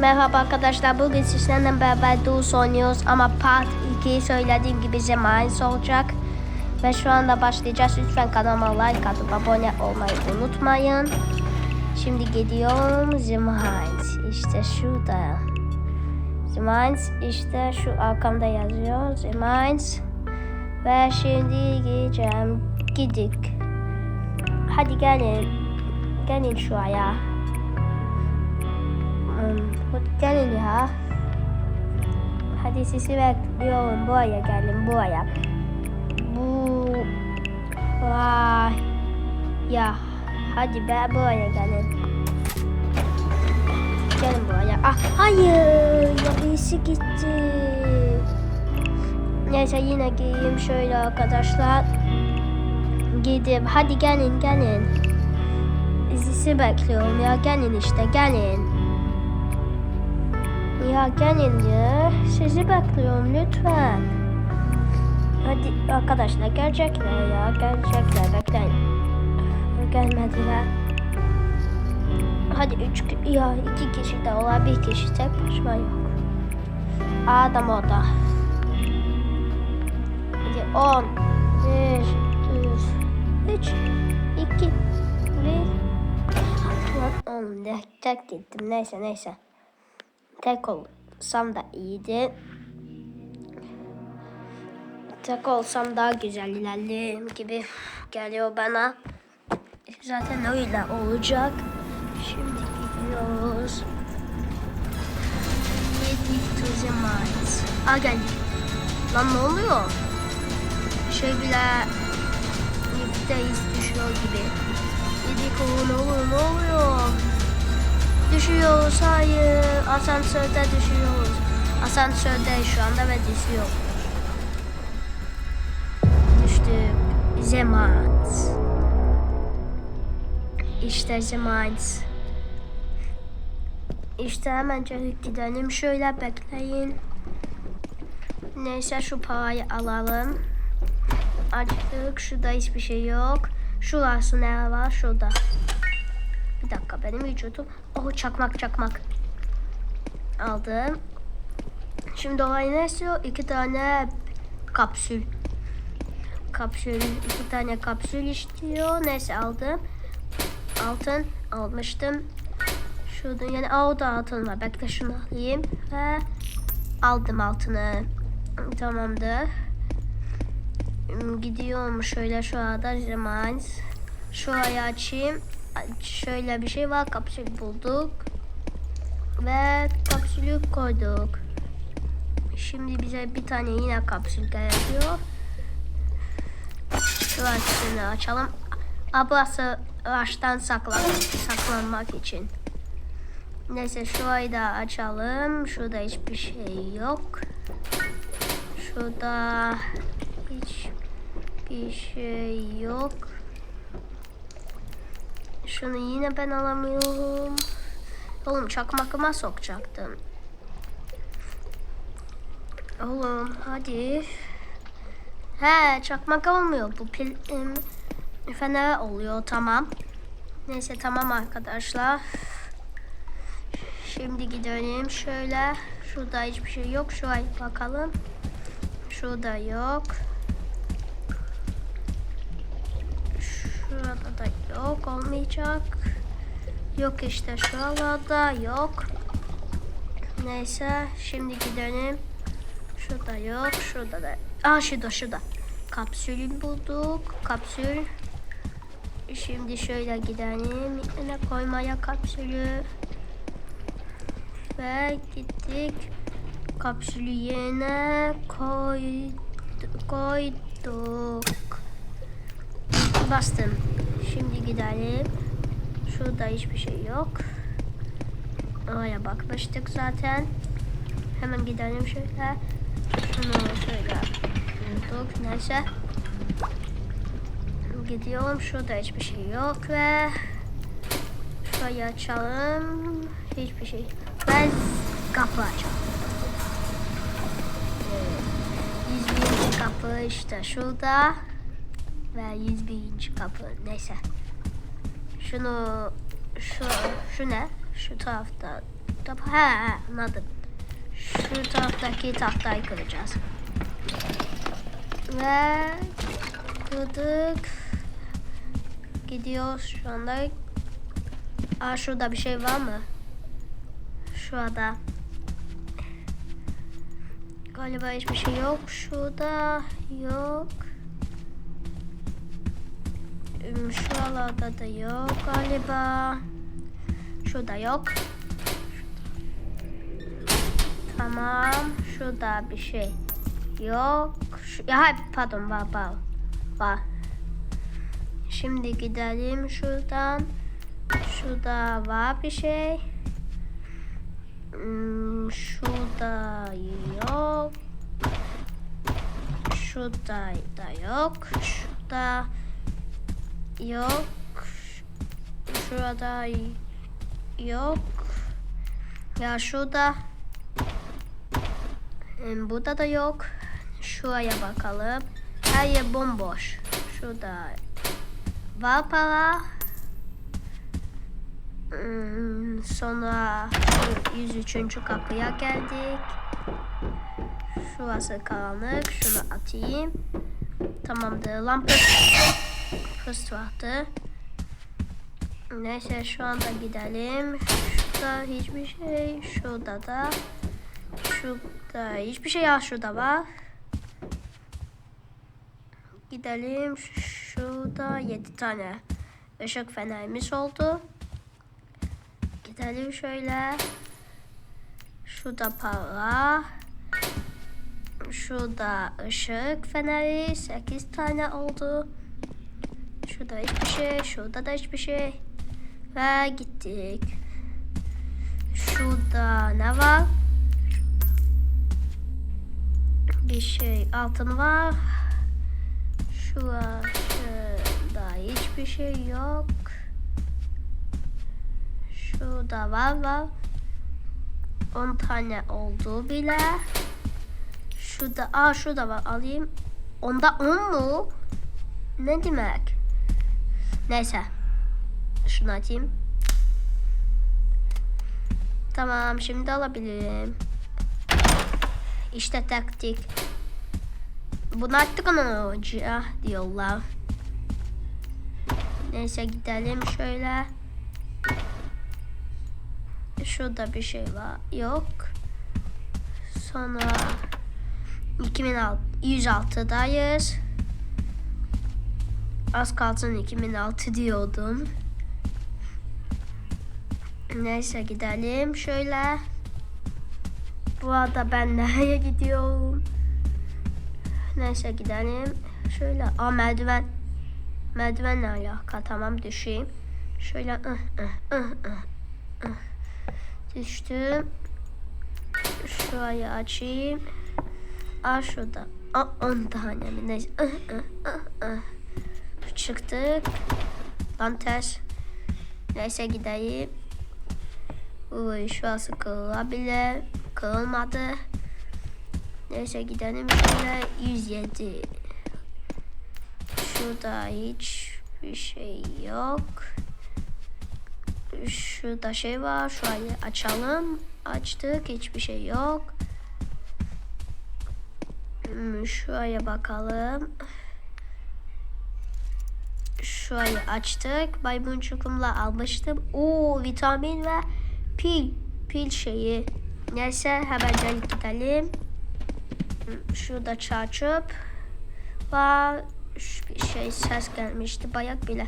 Merhaba arkadaşlar. Bugün sizlerle beraber Duos oynuyoruz ama part 2 söylediğim gibi Zemines olacak. Ve şu anda başlayacağız. Lütfen kanalıma like atıp abone olmayı unutmayın. Şimdi gidiyorum Zemines. İşte şurada. Zemines işte şu arkamda yazıyor. Zemines. Ve şimdi gideceğim. Gidik. Hadi gelin. Gelin şuraya. Gelin ya. Hadi sizi bekliyorum. Gelin buraya. Bu vay ya hadi be buraya gelin. Gelin buraya. Ah hayır ya gitti. Neyse yine giyeyim şöyle arkadaşlar. Gidip hadi gelin gelin. Sizi bekliyorum ya gelin işte gelin. Ya gelin ya. Sizi bekliyorum lütfen. Hadi arkadaşlar gelecekler ya. Gelecekler bekleyin. Gelmediler. Hadi üç ya iki kişi de ola bir kişi tek başıma yok. Adam orada. Hadi on, bir, üç, iki, bir. Lan oğlum tek gittim neyse neyse. Tek olsam da iyiydi. Tek olsam daha güzel ilerlerim gibi geliyor bana. Zaten öyle olacak. Şimdi gidiyoruz. Yedik mines. Aa geldik. Lan ne oluyor? Şey bile yükteyiz düşüyor gibi. Yedik o ne oluyor ne oluyor? Düşüyoruz hayır. Asansörde düşüyoruz. Asansörde şu anda ve düşüyor. Düştük. Zemans. İşte Zemans. İşte hemen çabuk gidelim. Şöyle bekleyin. Neyse şu parayı alalım. Açtık. Şurada hiçbir şey yok. Şurası ne var? Şurada. Bir dakika benim vücudum. Oh çakmak çakmak. Aldım. Şimdi olay ne istiyor? İki tane kapsül. Kapsül, iki tane kapsül istiyor. Neyse aldım. Altın almıştım. Şurada yani aa, o da altın var. Bekle şunu alayım ve aldım altını. Tamamdır. Gidiyorum şöyle şu anda zaman. Şurayı açayım. Şöyle bir şey var. Kapsül bulduk. Ve kapsülü koyduk. Şimdi bize bir tane yine kapsül gerekiyor. Şurasını açalım. Ablası ağaçtan saklan saklanmak için. Neyse şurayı da açalım. Şurada hiçbir şey yok. Şurada hiçbir şey yok. Şunu yine ben alamıyorum. Oğlum çakmakıma sokacaktım. Oğlum hadi. He çakmak olmuyor. Bu pil fener oluyor tamam. Neyse tamam arkadaşlar. Şimdi gidelim şöyle. Şurada hiçbir şey yok. Şuraya bakalım. Şurada yok. Da yok. Olmayacak. Yok işte şuralarda yok. Neyse şimdi gidelim. Şurada yok. Şurada da. Aa şurada şurada. Kapsülü bulduk. Kapsül. Şimdi şöyle gidelim. Yine koymaya kapsülü. Ve gittik. Kapsülü yerine koy, koyduk. Bastım. Şimdi gidelim. Şurada hiçbir şey yok. Oraya bakmıştık zaten. Hemen gidelim şöyle. Şunu şöyle bulduk. Neyse. Gidiyorum. Şurada hiçbir şey yok ve şurayı açalım. Hiçbir şey. Ve kapı açalım. 101. kapı işte şurada. Ve 101. kapı. Neyse. Şunu şu şu ne? Şu tarafta Kitap. He, he anladım. Şu taraftaki tahtayı kıracağız. Ve kırdık. Gidiyoruz şu anda. Aa şurada bir şey var mı? Şurada. Galiba hiçbir şey yok. Şurada yok. Şuralarda da yok galiba. Şurada yok. Tamam. Şurada bir şey yok. Şu, ya pardon var var. Var. Şimdi gidelim şuradan. Şurada var bir şey. Hmm, şurada yok. Şurada da yok. Şurada yok. Şurada yok. Ya şurada. Hmm, Burada da yok. Şuraya bakalım. Her yer bomboş. Şurada var para. Hmm, Sonra şu 103. kapıya geldik. Şurası karanlık. Şunu atayım. Tamamdır. Lampa fıst vardı. Neyse şu anda gidelim. Şurada hiçbir şey. Şurada da. Şurada hiçbir şey. Ya şurada var. Gidelim. Şurada 7 tane ışık fenerimiz oldu. Gidelim şöyle. Şurada para. Şurada ışık feneri 8 tane oldu. Şurada hiçbir şey, şurada da hiçbir şey. Ve gittik. Şurada ne var? Bir şey altın var. Şurada hiçbir şey yok. Şurada var var. 10 tane oldu bile. Şurada, aa şurada var alayım. Onda 10 mu? Ne demek? Neyse. Şunu atayım. Tamam şimdi alabilirim. İşte taktik. Bunu attık ona hoca diyorlar. Neyse gidelim şöyle. Şurada bir şey var. Yok. Sonra 2106'dayız. Az kalsın 2006 diyordum. Neyse gidelim şöyle. Bu arada ben nereye gidiyorum? Neyse gidelim. Şöyle. Aa merdiven. Merdivenle alaka. Tamam düşeyim. Şöyle. Düştüm. Şurayı açayım. Aa şurada. Aa 10 tane mi? Neyse. Çıktık. Lan ters. Neyse gideyim. Uy şurası kırılabilir. Kırılmadı. Neyse gidelim şöyle 107. Şurada hiçbir şey yok. Şurada şey var. Şurayı açalım. Açtık. Hiçbir şey yok. Hmm, Şuraya bakalım. Şurayı açtık. Maymuncukumla almıştım. Oo vitamin ve pil. Pil şeyi. Neyse hemen gidelim. Hmm, Şurada çarçıp var. Şey ses gelmişti. Bayak bile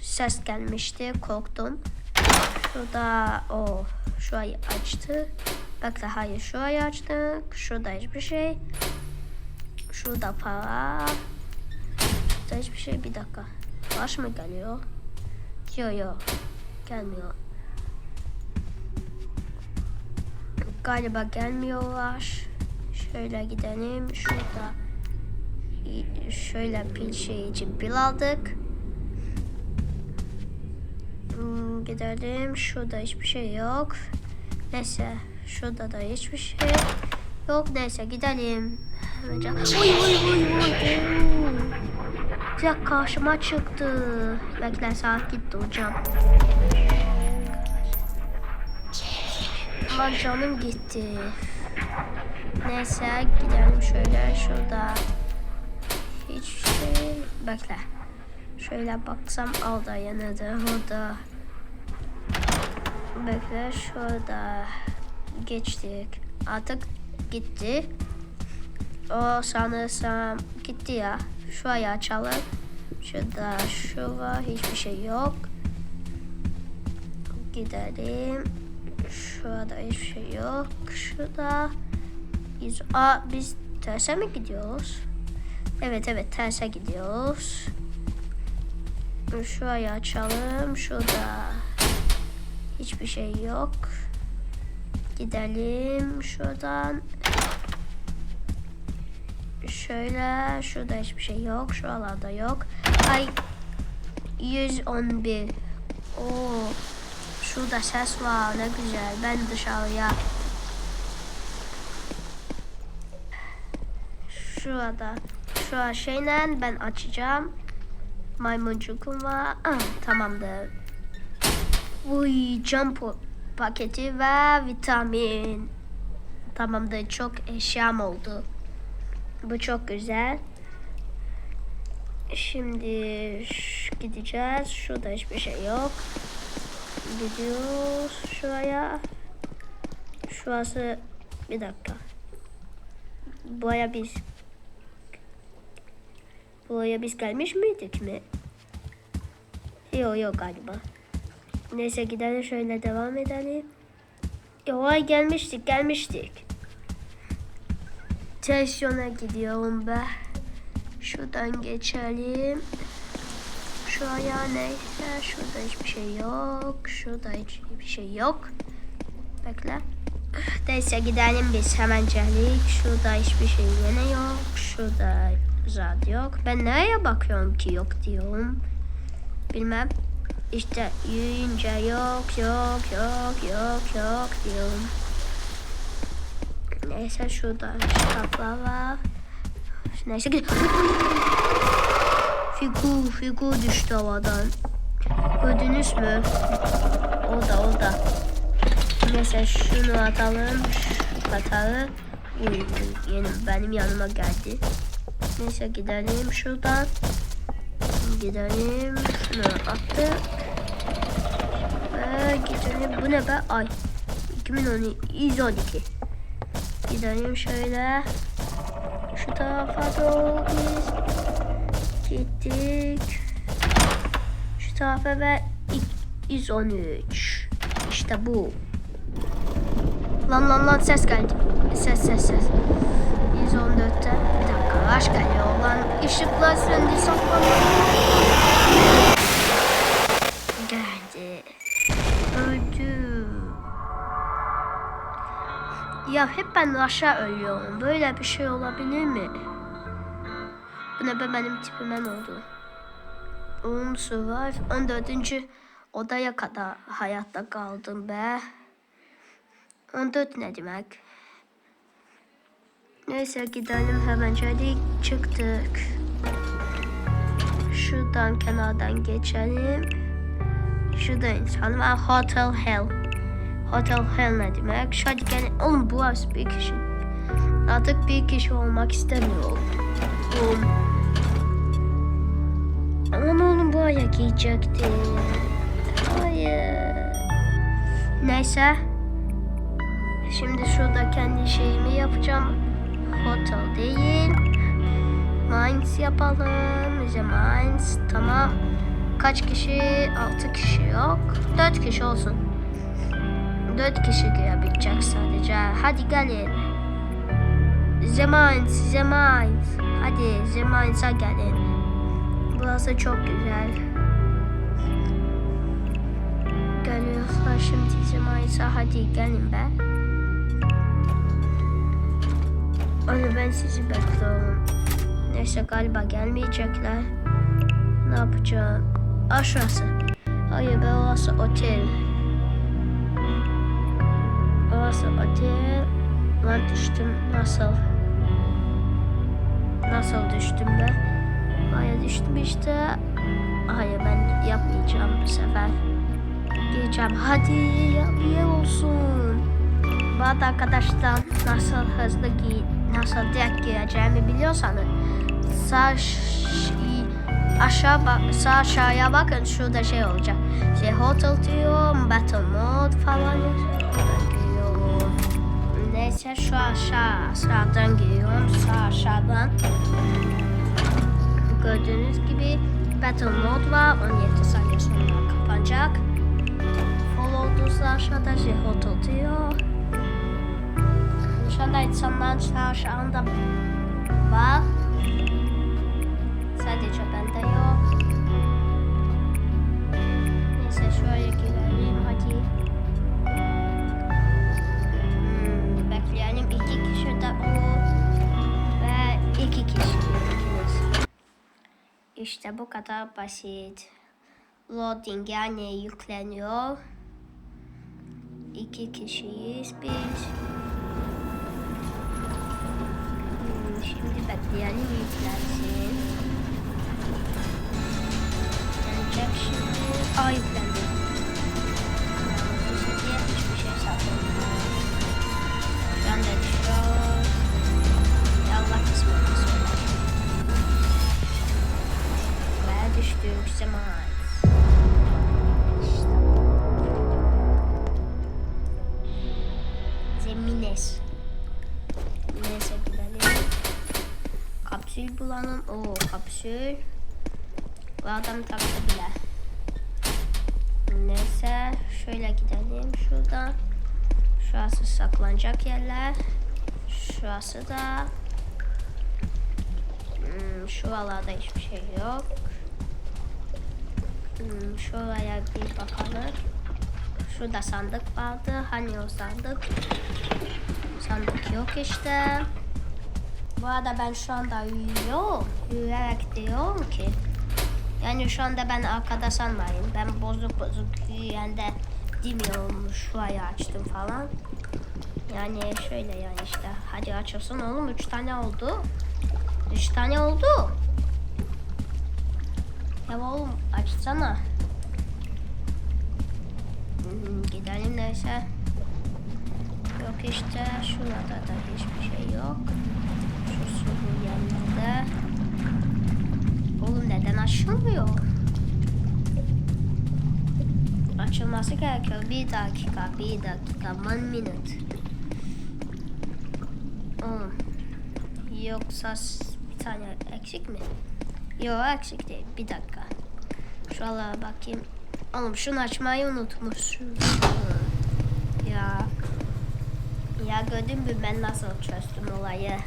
ses gelmişti. Korktum. Şurada o şurayı açtı. Bekle hayır şurayı açtık. Şurada hiçbir şey. Şurada para. Şurada hiçbir şey. Bir dakika. Baş mı geliyor? Yok yok. Gelmiyor. Galiba gelmiyorlar. Şöyle gidelim. Şurada şöyle pil şey için pil aldık. Hmm, gidelim. Şurada hiçbir şey yok. Neyse. Şurada da hiçbir şey yok. Neyse gidelim. Hemen Uy uy uy Direkt karşıma çıktı. Bekle saat gitti hocam. Lan canım gitti. Neyse gidelim şöyle şurada. Hiç şey bekle. Şöyle baksam orada yanıdır orada. Bekle şurada. Geçtik. Artık gitti. O sanırsam gitti ya. Şurayı açalım. Şurada şu var. Hiçbir şey yok. Gidelim. Şurada hiçbir şey yok. Şurada. Biz, aa, biz terse mi gidiyoruz? Evet evet terse gidiyoruz. Şurayı açalım. Şurada hiçbir şey yok. Gidelim şuradan. Şöyle şurada hiçbir şey yok. Şuralarda yok. Ay 111. Oo. Şurada ses var ne güzel. Ben dışarıya. Şurada. Şu şeyle ben açacağım. Maymuncukum var. Ah, tamamdır. Uy po- paketi ve vitamin. Tamamdır çok eşyam oldu. Bu çok güzel. Şimdi gideceğiz. Şurada hiçbir şey yok. Gidiyoruz şuraya. Şurası bir dakika. Buraya biz Buraya biz gelmiş miydik mi? Yok yok galiba. Neyse gidelim şöyle devam edelim. Yo gelmiştik gelmiştik. Televizyona gidiyorum be. Şuradan geçelim. Şuraya neyse şurada hiçbir şey yok. Şurada hiçbir şey yok. Bekle. Neyse gidelim biz hemen gelik. Şurada hiçbir şey yine yok. Şurada zaten yok. Ben nereye bakıyorum ki yok diyorum. Bilmem. İşte yürüyünce yok yok yok yok yok diyorum. Neyse şurada kitaplar var. Neyse gid- Figu, figu düştü havadan. Gördünüz mü? Orada, orada. Neyse şunu atalım. Şu katarı. Uy, yeni benim yanıma geldi. Neyse gidelim şuradan. Gidelim. Şunu attık. Ve gidelim. Bu ne be? Ay. 2012. 112. Gidelim şöyle. Şu tarafa doğru biz gittik. Şu tarafa ve ilk 113. İşte bu. Lan lan lan ses geldi. Ses ses ses. 114'te. Bir dakika araç geliyor lan. Işıklar söndü saklanıyor. Ya hep ben aşağı ölüyorum. Böyle bir şey olabilir mi? Bu ne be benim tipime ne oldu? Um survive 14. odaya kadar hayatta kaldım be. 14 ne demek? Neyse gidelim hemen hadi çıktık. Şuradan kenardan geçelim. Şurada insan var. Hotel Hell. Hotel Hell ne demek? Hadi gelin. Oğlum bu az bir kişi. Artık bir kişi olmak istemiyorum. Oğlum. Aman oğlum bu ayak giyecekti. Hayır. Neyse. Şimdi şurada kendi şeyimi yapacağım. Hotel değil. Mines yapalım. Bize Mines. Tamam. Kaç kişi? 6 kişi yok. 4 kişi olsun. 4 kişi girebilecek sadece. Hadi gelin. The Mines. Hadi The Mines'a gelin. Burası çok güzel. Geliyorlar şimdi The Mines'a. Hadi gelin be. Onu ben sizi bekliyorum. Neyse galiba gelmeyecekler. Ne yapacağım? Aşağısı. Hayır be otel. Orası otel. Lan düştüm. Nasıl? Nasıl düştüm be? Hayır düştüm işte. Hayır ben yapmayacağım bu sefer. Gireceğim. Hadi yer olsun. arada arkadaşlar nasıl hızlı giy nasıl direkt gireceğimi biliyorsanız sağ aşağı bak sağ aşağıya bakın şurada şey olacak. Şey hotel diyor, battle mode falan yazıyor. Neyse şu aşağı aşağıdan giriyorum. Sağ aşağıdan. Gördüğünüz gibi battle mode var. 17 saniye sonra kapanacak. Full olduğunuzda aşağıda şey hotel diyor. Şu anda insanlar sağ aşağında var. İşte bu kadar basit. Loading yani yükleniyor. İki kişiyiz biz. Hmm, şimdi bekleyelim yüklensin. Yüklenecek şimdi. Aa yüklendi. Zaman. İşte. Zemines. Neyse gidelim. Kapsül bulalım. Oo kapsül. Bu adam taktı bile. Neyse şöyle gidelim şuradan. Şurası saklanacak yerler. Şurası da. Hmm, şuralarda hiçbir şey yok. Hmm, şuraya bir bakalım. Şurada sandık vardı. Hani o sandık? Sandık yok işte. Bu arada ben şu anda uyuyorum. Yürüyerek diyorum ki. Yani şu anda ben arkada sanmayın. Ben bozuk bozuk yürüyen de demiyorum. Şurayı açtım falan. Yani şöyle yani işte. Hadi açılsın oğlum. Üç tane oldu. Üç tane oldu. Ya oğlum açsana. Hmm, gidelim neyse. Yok işte şurada da hiçbir şey yok. Şu sulu yerlerde. Oğlum neden açılmıyor? Açılması gerekiyor. Bir dakika, bir dakika, one minute. Oğlum. Yoksa bir tane eksik mi? Yok eksik değil. Bir dakika. Şu ala bakayım. Oğlum şunu açmayı unutmuşum. Ya. Ya gördün mü ben nasıl çözdüm olayı?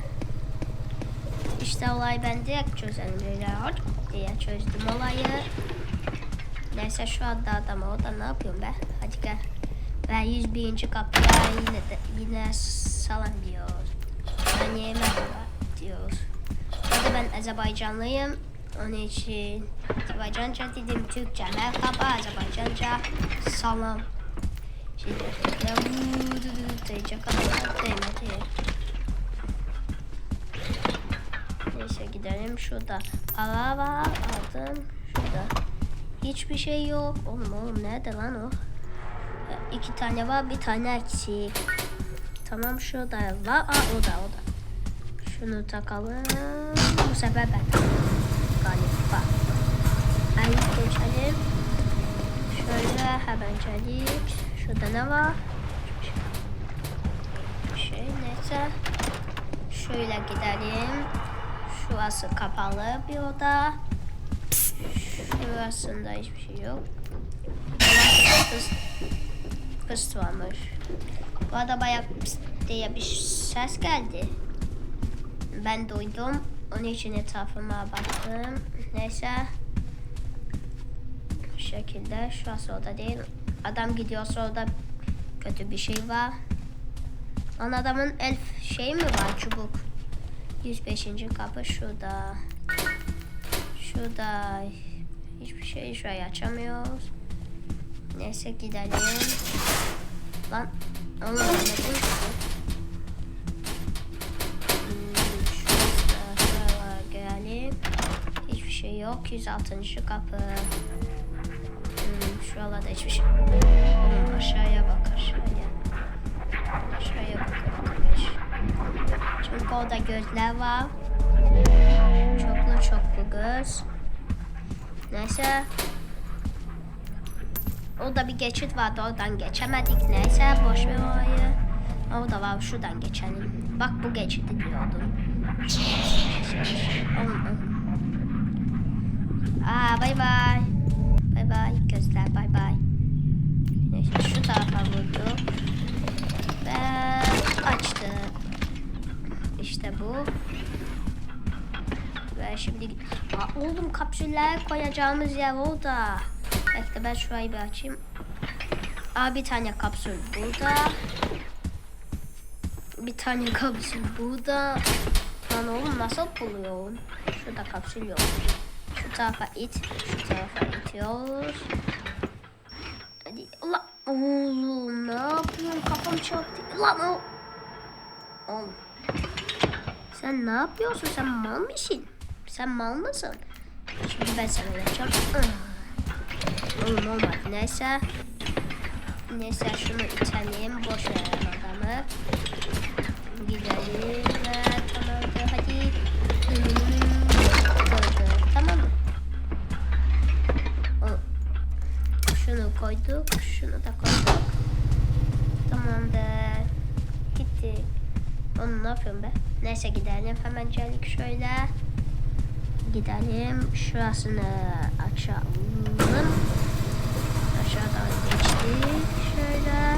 İşte olay ben direkt hop diye çözdüm olayı. Neyse şu anda adam orada ne yapıyorum be? Hadi gel. Ve 101. kapıya yine de, yine salam diyoruz. Ben merhaba diyoruz. Hadi ben Azerbaycanlıyım. Onun için Azerbaycanca dedim Türkçe merhaba Azerbaycanca salam. Şimdi ya diyecek kadar değmedi. Neyse gidelim şurada. Ara var aldım. Şurada. Hiçbir şey yok. Oğlum oğlum nerede lan o? İki tane var bir tane eksik. Tamam şurada var. Aa o da o da. Şunu takalım. Bu sefer ben. Ay geçelim. Şöyle hemencecik. Şurada ne var? Şey neyse. Şöyle gidelim. Şurası kapalı bir oda. Şurasında hiçbir şey yok. Kız, kız varmış. Bu arada bayağı pıs diye bir ses geldi. Ben duydum. Onun için etrafıma baktım. Neyse. Şekilde. Şurası oda değil. Adam gidiyorsa orada kötü bir şey var. Lan adamın elf şey mi var çubuk? 105. kapı şurada. Şurada hiçbir şey şurayı açamıyoruz. Neyse gidelim. Lan bu? Hmm, şurada şuralara gelelim. Hiçbir şey yok. 106. kapı. Şuralarda hiçbir şey. Oğlum aşağıya bak aşağıya. Aşağıya orada gözler var. Çoklu çoklu göz. Neyse. Orada bir geçit vardı oradan geçemedik. Neyse boş ver orayı. Orada var şuradan geçelim. Bak bu geçidi diyordum. Oğlum. Aa bay. Bay bu. Ve şimdi Aa, oğlum kapsüller koyacağımız yer orada. Bekle ben şurayı bir açayım. Aa bir tane kapsül burada. Bir tane kapsül burada. Lan oğlum nasıl buluyorsun? Şurada kapsül yok. Şu tarafa it. Şu tarafa itiyoruz. Hadi. Allah. Oğlum ne yapıyorsun? Kafam çarptı. Lan o. Oğlum. Sen ne yapıyorsun? Sen mal mısın? Sen mal mısın? Şimdi ben sana öğreteceğim. Oğlum olmadı. Neyse. Neyse şunu itelim. Boş verelim adamı. Gidelim ve tamamdır. Hadi. Tamam mı? Şunu koyduk. Şunu da koyduk. Tamamdır. Gitti. Onu ne yapıyorum be? Neyse gidelim. Hemen geldik şöyle. Gidelim. Şurasını açalım. Aşağıdan geçtik. Şöyle.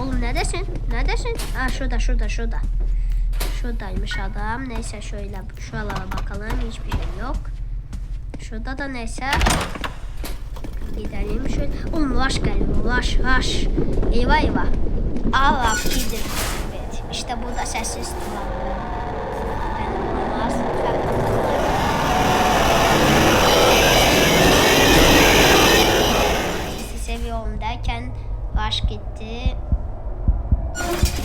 Oğlum neredesin? Neredesin? Ha şurada şurada şurada. Şuradaymış adam. Neyse şöyle şuralara bakalım. Hiçbir şey yok. Şurada da neyse. Gidelim şöyle. Oğlum rush geliyor. Rush rush. Eyvah eyvah. Allah gidin. İşte burada sessiz duvar. Seviyorum derken rush gitti.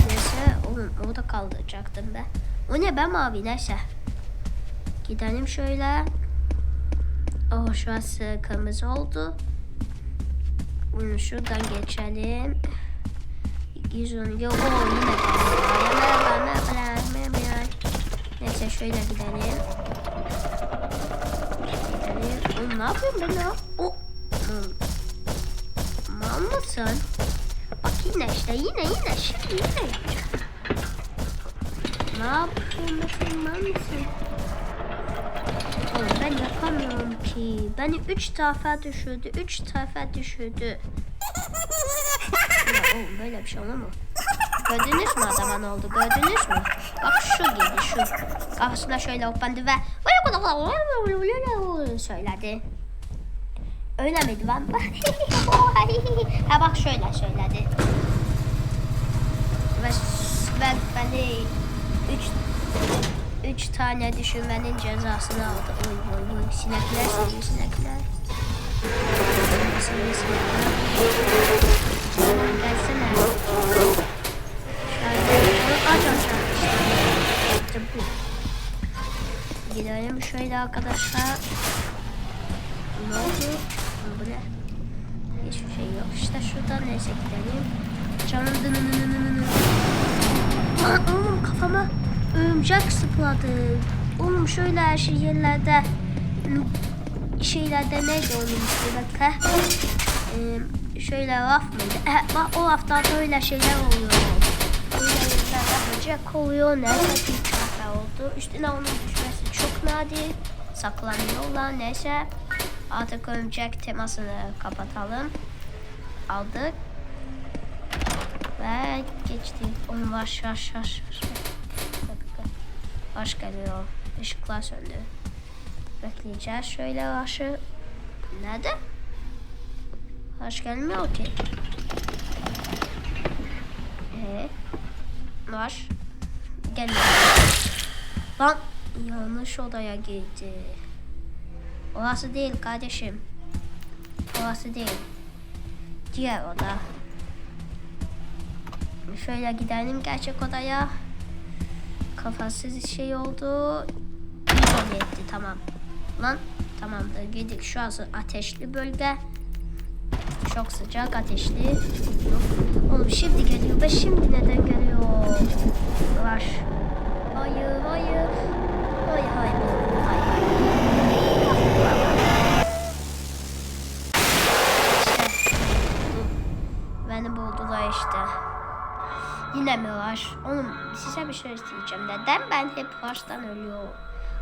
Neyse oğlum orada kaldıracaktım ben. O ne ben mavi neyse. Gidelim şöyle. Oh şurası kırmızı oldu. Bunu şuradan geçelim. Yüzün yok o yine kırmızı. Neyse şöyle gidelim. Gidelim. Oğlum ne yapıyorum ben ya? Oğlum. Mal mısın? Bak yine işte yine yine şimdi yine. Ne yapıyorsun bakayım mal mısın? Oğlum ben yapamıyorum ki. Beni üç tarafa düşürdü. Üç tarafa düşürdü. Ya oğlum böyle bir şey mu? Gördünüz mü adama ne oldu? Gördünüz mü? Bak şu gibi şu. Kafasına şöyle hoppandı ve söyledi. Öyle miydi lan? ha bak şöyle söyledi. Ve ben beni üç üç tane düşünmenin cezasını aldı. Oy oy oy. Sinekler seni sinekler. Seni sinekler. Gelsene. Gidelim şöyle arkadaşlar. Ne oldu? Bu ne? Hiçbir şey yok. İşte şuradan neyse gidelim. Canım dınınınınının. Lan oğlum kafama örümcek sıpladı. Oğlum şöyle her şey yerlerde şeylerde neydi onun bak he? Ee, şöyle raf mıydı? Eh, bak o rafta böyle şeyler oluyor. Böcek oluyor. Neyse bir tane oldu. Üstüne onun düşmesi çok nadir. Saklanıyorlar. Neyse artık örümcek temasını kapatalım. Aldık. Ve geçtik. Onu vaş vaş vaş vaş. Vaş geliyor. Işıklar söndü. Bekleyeceğiz. Şöyle vaşı. Nerede? Vaş gelmiyor ki. Ee, vaş. Gelmiyor. Lan yanlış odaya girdi. Orası değil kardeşim. Orası değil. Diğer oda. Şöyle gidelim gerçek odaya. Kafasız şey oldu. İyi etti tamam. Lan tamamdır girdik. Şu an ateşli bölge. Çok sıcak ateşli. Yok. Oğlum şimdi geliyor. Be şimdi neden geliyor? Var. hayır, hayır. Hayır, hayır, hayır. İşte. Beni buldular işte. Yine mi var? Oğlum size bir şey isteyeceğim. Neden ben hep baştan ölüyorum?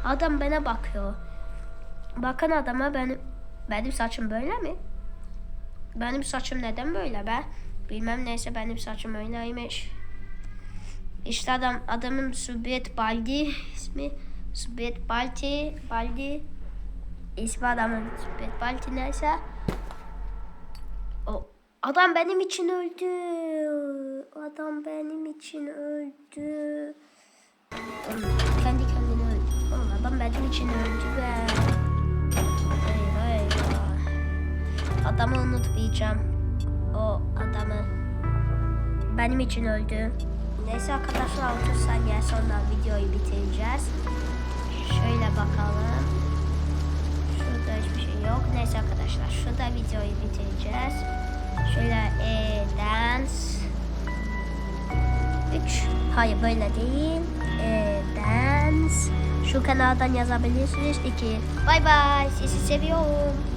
Adam bana bakıyor. Bakın adama benim benim saçım böyle mi? Benim saçım neden böyle be? Bilmem neyse benim saçım öyleymiş. İşte adam adamın Subet Baldi ismi Subet Balti Baldi ismi adamın Subet Balti neyse o adam benim için öldü. Adam benim için öldü. Kendi kendine öldü. Oğlum adam benim için öldü be. Hayır hayır. Adamı unutmayacağım. O adamı benim için öldü. Neyse arkadaşlar 30 saniye sonra videoyu bitireceğiz. Şöyle bakalım. Şurada hiçbir şey yok. Neyse arkadaşlar şurada videoyu bitireceğiz. Şöyle e, dance 3 Hayır böyle değil. E, dance şu kanaldan yazabilirsiniz. 2 Bay bay. Sizi seviyorum.